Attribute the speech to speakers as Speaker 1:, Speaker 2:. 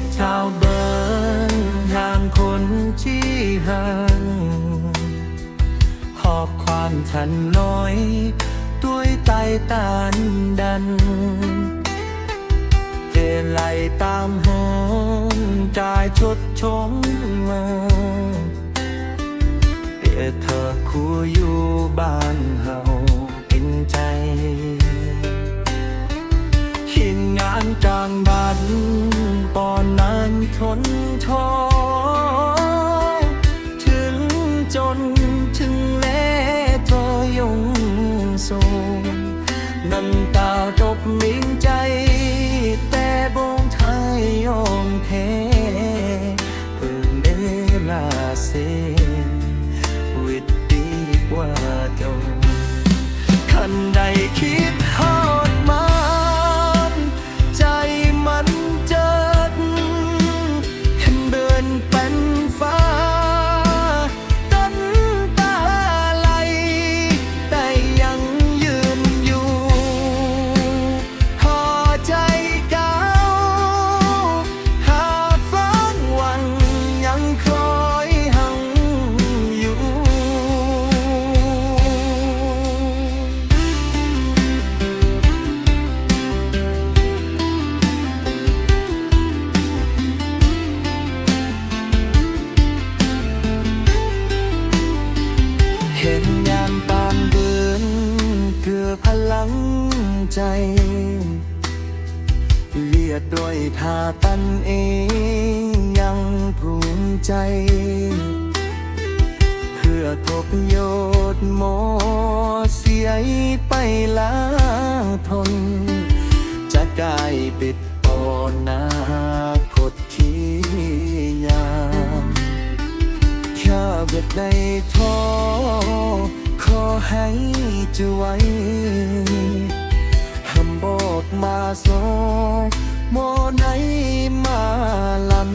Speaker 1: กชาวเบิร์นทางคนที่หันหอบความทันน้อย ด้วยไตตานดันเจนไหลตามหงจายชดชมมาเปียเธอคู่อยู่บ้าน ปอนนั้นทนทอถึงจนถึงแลเธอยงโซ เห็นยามปานเดินเกือพลังใจ เลียดด้วยทาตันเองยังภูมิใจ เพื่อทบโยชน์หมเสียไปลาทน จะกลายปิดปอนา เบิดในท้อขอให้จะไว้หำบอกมาสอโมไหนมาลัน